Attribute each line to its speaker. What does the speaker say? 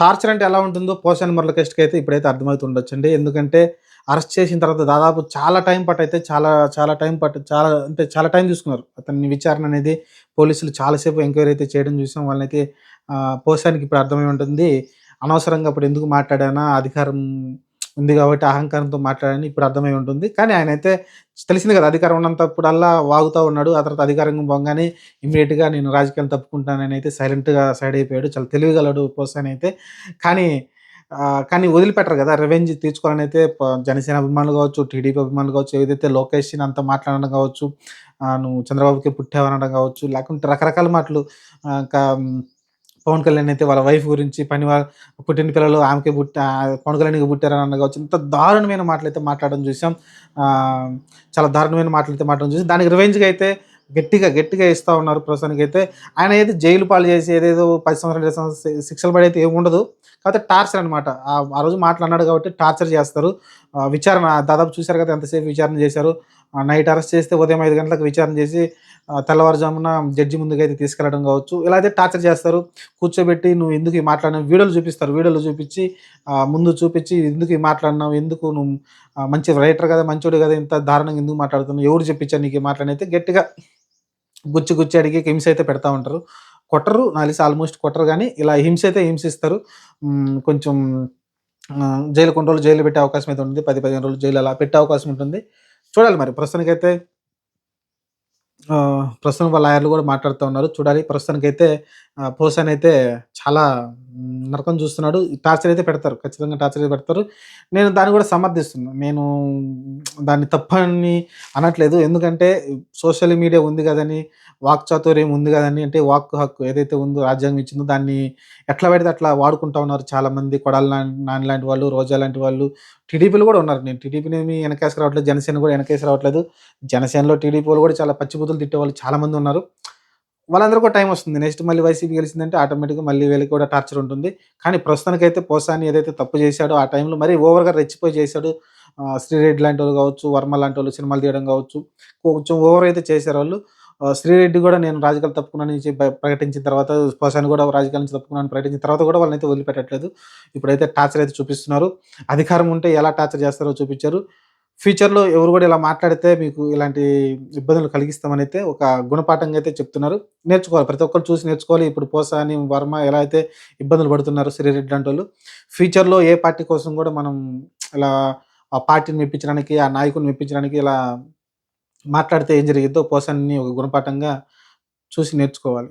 Speaker 1: Torture అంటే ఎలా ఉంటుందో పోషన్ మురళకృష్ణకి అయితే ఇప్పుడైతే అర్థమవుతుండొచ్చండి. ఎందుకంటే అరెస్ట్ చేసిన తర్వాత దాదాపు చాలా టైం పట్టు అయితే చాలా చాలా టైం పట్టు చాలా అంటే చాలా టైం తీసుకున్నారు. అతని విచారణ అనేది పోలీసులు చాలాసేపు ఎంక్వైరీ అయితే చేయడం చూసాం. వాళ్ళనైతే పోసానికి ఇప్పుడు అర్థమై ఉంటుంది. అనవసరంగా అప్పుడు ఎందుకు మాట్లాడానా అధికారం ఉంది కాబట్టి అహంకారంతో మాట్లాడని ఇప్పుడు అర్థమై ఉంటుంది. కానీ ఆయన అయితే తెలిసింది కదా అధికారం ఉన్నంతప్పుడల్లా వాగుతూ ఉన్నాడు. ఆ తర్వాత అధికారం పొంగానే ఇమీడియట్గా నేను రాజకీయాలు తప్పుకుంటానని అయితే సైలెంట్గా సైడ్ అయిపోయాడు. చాలా తెలివిగలడు పోసాన్ అయితే. కానీ కానీ వదిలిపెట్టరు కదా రెవెంజ్ తీర్చుకోవాలని అయితే జనసేన అభిమానులు కావచ్చు టీడీపీ అభిమానులు కావచ్చు ఏదైతే లోకేష్ అంత మాట్లాడడం కావచ్చు నువ్వు చంద్రబాబుకి పుట్టావనడం కావచ్చు లేకుంటే రకరకాల మాటలు ఇంకా పవన్ కళ్యాణ్ అయితే వాళ్ళ వైఫ్ గురించి పని వాళ్ళ పుట్టిన పిల్లలు ఆమెకి పుట్ట పవన్ కళ్యాణ్కి పుట్టారని అన్న కావచ్చు. ఇంత దారుణమైన మాటలైతే మాట్లాడడం చూసాం. చాలా దారుణమైన మాటలైతే మాట్లాడడం చూసాం. దానికి రివెంజ్గా అయితే గట్టిగా గట్టిగా ఇస్తూ ఉన్నారు ప్రస్తుతానికి అయితే ఆయన అయితే జైలు పాలు చేసి ఏదేదో పది సంవత్సరాలు సంవత్సరాలు శిక్షలు పడి అయితే ఏమి ఉండదు కాకపోతే టార్చర్ అనమాట ఆ రోజు మాట్లాడినాడు కాబట్టి టార్చర్ చేస్తారు. విచారణ దాదాపు చూశారు కదా ఎంతసేపు విచారణ చేశారు. నైట్ అరెస్ట్ చేస్తే ఉదయం ఐదు గంటలకు విచారణ చేసి తెల్లవారుజామున జడ్జి ముందుకు అయితే తీసుకెళ్ళడం కావచ్చు. ఇలా అయితే టార్చర్ చేస్తారు. కూర్చోబెట్టి నువ్వు ఎందుకు మాట్లాడినావు? వీడియోలు చూపిస్తారు. వీడియోలు చూపించి ముందు చూపించి ఎందుకు మాట్లాడినావు? ఎందుకు నువ్వు మంచి రైటర్ కదా మంచోడు కదా ఇంత దారుణంగా ఎందుకు మాట్లాడుతున్నావు? ఎవరు చెప్పించారు నీకు మాట్లాడినైతే అయితే గట్టిగా గుచ్చి గుచ్చి అడిగి హింస అయితే పెడతా ఉంటారు. కొట్టరు నాలిసి ఆల్మోస్ట్ కొట్టరు కానీ ఇలా హింస అయితే హింసిస్తారు. కొంచెం జైలు కొన్ని రోజులు జైలు పెట్టే అవకాశం అయితే ఉంటుంది. పది పదిహేను రోజులు జైలు అలా పెట్టే అవకాశం ఉంటుంది. చూడాలి మరి. ప్రస్తుతానికైతే ప్రస్తుతం వాళ్ళ లాయర్లు కూడా మాట్లాడుతూ ఉన్నారు. చూడాలి. ప్రస్తుతానికైతే పోసన్ పోసాన్ అయితే చాలా నరకం చూస్తున్నాడు. టార్చర్ అయితే పెడతారు. ఖచ్చితంగా టార్చర్ అయితే పెడతారు. నేను దాన్ని కూడా సమర్థిస్తున్నాను నేను దాన్ని తప్పని అనట్లేదు. ఎందుకంటే సోషల్ మీడియా ఉంది కదని వాక్ చాతుర్యం ఉంది కదని అంటే వాక్ హక్కు ఏదైతే ఉందో రాజ్యాంగం ఇచ్చిందో దాన్ని ఎట్లా పెడితే అట్లా వాడుకుంటా ఉన్నారు చాలామంది. కొడాల నాని లాంటి వాళ్ళు రోజా లాంటి వాళ్ళు. టీడీపీలు కూడా ఉన్నారు. నేను టీడీపీని ఏమి వెనకేసి రావట్లేదు. జనసేన కూడా వెనకేసి రావట్లేదు. జనసేనలో టీడీపీ వాళ్ళు కూడా చాలా పచ్చిబుద్ధులు తిట్టే వాళ్ళు చాలామంది ఉన్నారు. వాళ్ళందరూ కూడా టైం వస్తుంది. నెక్స్ట్ మళ్ళీ వైసీపీ గెలిచిందంటే ఆటోమేటిక్గా మళ్ళీ వీళ్ళకి కూడా టార్చర్ ఉంటుంది. కానీ ప్రస్తుతానికైతే పోసాని ఏదైతే తప్పు చేశాడో ఆ టైంలో మరీ ఓవర్గా రెచ్చిపోయి చేశాడు శ్రీరెడ్డి లాంటి వాళ్ళు కావచ్చు వర్మ లాంటి వాళ్ళు సినిమాలు తీయడం కావచ్చు కొంచెం ఓవర్ అయితే చేశారు వాళ్ళు. శ్రీరెడ్డి కూడా నేను రాజకీయాలు తప్పుకున్నాను నుంచి ప్రకటించిన తర్వాత పోసాని కూడా రాజకీయాల నుంచి తప్పుకున్నాను ప్రకటించిన తర్వాత కూడా వాళ్ళని అయితే వదిలిపెట్టట్లేదు. ఇప్పుడైతే టార్చర్ అయితే చూపిస్తున్నారు. అధికారం ఉంటే ఎలా టార్చర్ చేస్తారో చూపించారు. ఫ్యూచర్లో ఎవరు కూడా ఇలా మాట్లాడితే మీకు ఇలాంటి ఇబ్బందులు కలిగిస్తామని అయితే ఒక గుణపాఠంగా అయితే చెప్తున్నారు. నేర్చుకోవాలి. ప్రతి ఒక్కరు చూసి నేర్చుకోవాలి. ఇప్పుడు పోసాని వర్మ ఎలా అయితే ఇబ్బందులు పడుతున్నారు శ్రీరెడ్డి లాంటి వాళ్ళు. ఫ్యూచర్లో ఏ పార్టీ కోసం కూడా మనం ఇలా ఆ పార్టీని మెప్పించడానికి ఆ నాయకుని మెప్పించడానికి ఇలా మాట్లాడితే ఏం జరిగిద్దో పోసాన్ని ఒక గుణపాఠంగా చూసి నేర్చుకోవాలి.